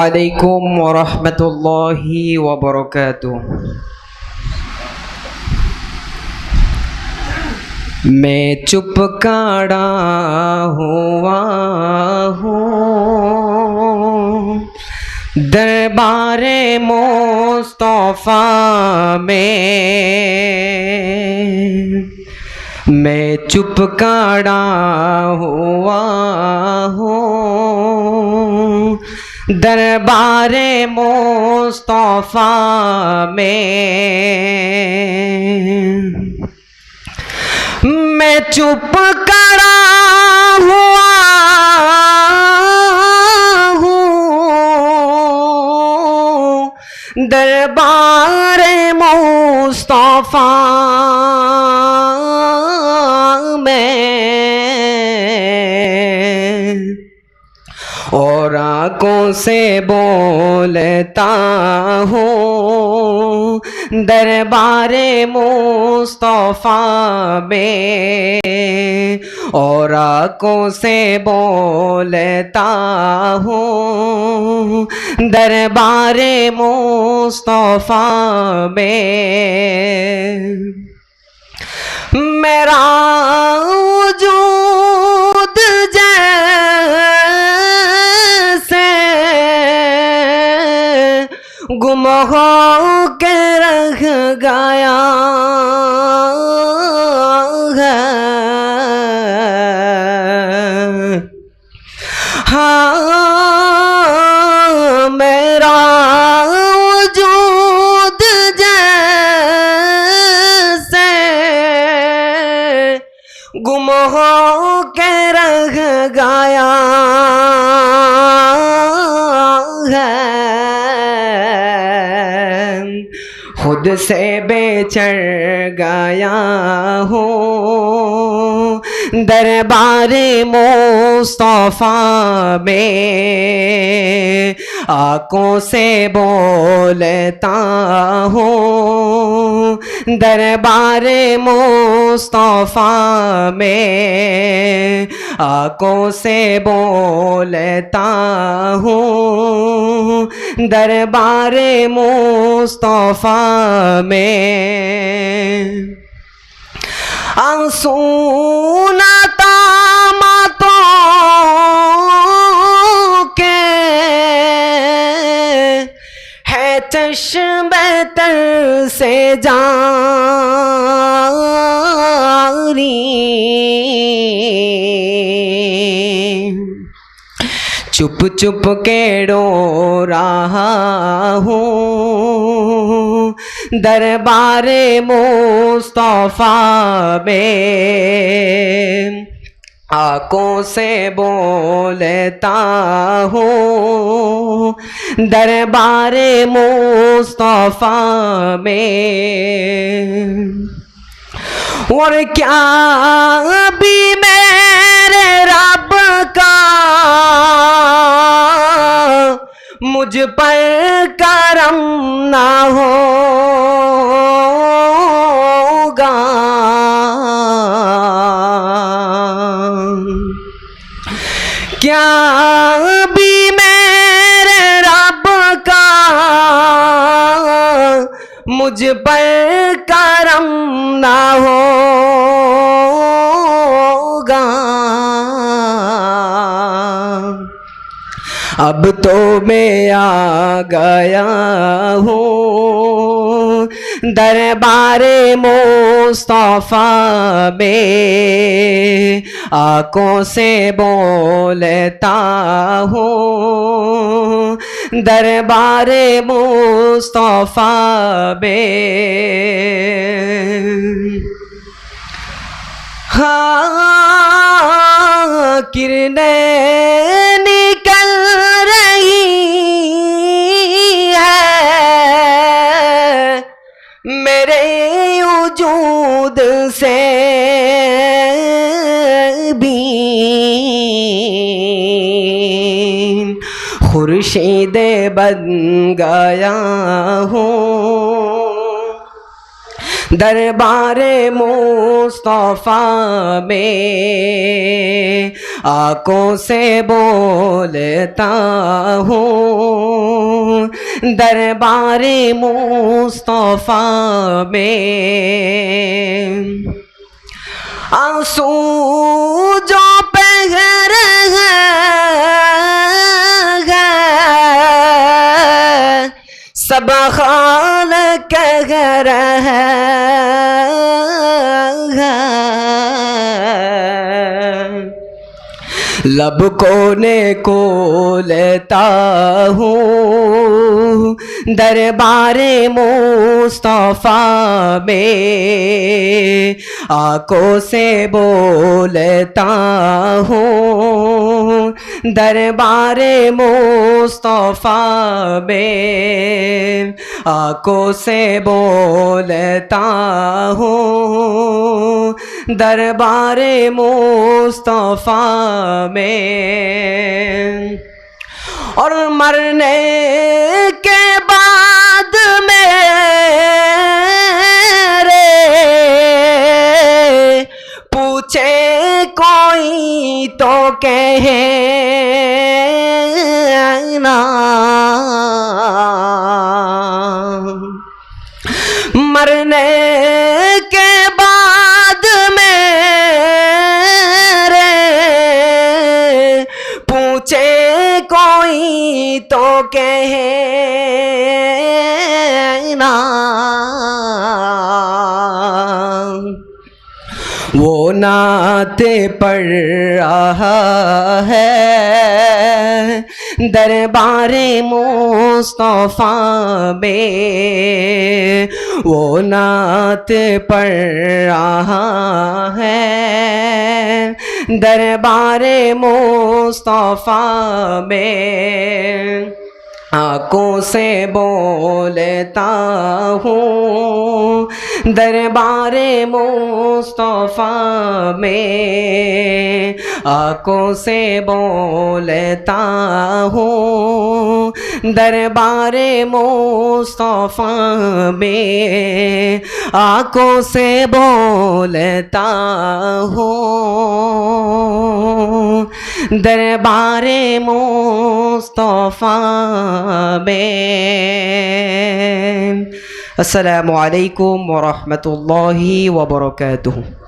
علیکم ورحمۃ اللہ وبرکاتہ۔ میں چپ کاڑا ہوا ہوں۔ دربار مصطفیٰ میں میں چپ کاڑا ہوا ہوں۔ دربار مصطفیٰ میں میں چپ کڑا ہوا ہوں۔ دربار مصطفیٰ اور آنکھوں سے بولتا ہوں۔ دربار مصطفیٰ میں اور آنکھوں سے بولتا ہوں۔ دربار مصطفیٰ میں میرا وجود گم ہو کے رکھ گیا ہے ہاں میرا وجود جیسے گم ہو کے رہ گیا خود سے بے چڑھ گیا ہوں۔ دربار مصطفیٰ میں آنکھوں سے بولتا ہوں۔ دربار مصطفیٰ میں آنکھوں سے بولتا ہوں۔ دربار مصطفیٰ میں آنسونا تامتوں کے ہے چشم تر سے جاری۔ چپ چپ کے ڈو رہا ہوں دربار مصطفیٰ میں آنکھوں سے بولتا ہوں۔ دربار مصطفیٰ میں۔ اور کیا بھی میرے رب کا مجھ پر کرم نہ ہوگا۔ کیا بھی میرے رب کا مجھ پر کرم نہ ہوگا اب تو میں آ گیا ہوں دربار مصطفیٰ میں آنکھوں سے بولتا ہوں دربار مصطفیٰ میں ہاں کرنیں میرے وجود سے بھی خورشید بن گیا ہوں۔ دربار مصطفیٰ میں آنکھوں سے بولتا ہوں۔ دربار مصطفیٰ میں۔ آنسو جو پہر ہے سب خال کہہ رہا ہے۔ لب کونے کو لیتا ہوں۔ دربار مصطفیٰ میں آنکھوں سے بولتا ہوں۔ دربار مصطفیٰ میں آنکھوں سے بولتا ہوں۔ دربار مصطفیٰ میں اور مرنے کے بعد میرے پوچھے کوئی تو کہنا پوچھے کوئی تو کہنا وہ نعت پڑھ رہا ہے۔ دربار مصطفیٰ میں وہ نعت پڑھ رہا ہے۔ دربار مصطفیٰ میں آنکھوں سے بولتا ہوں۔ دربار مصطفیٰ میں آنکھوں سے بولتا ہوں۔ دربار مصطفیٰ میں آنکھوں سے بولتا ہوں۔ دربار مصطفیٰ میں السلام علیکم ورحمۃ اللہ وبرکاتہ۔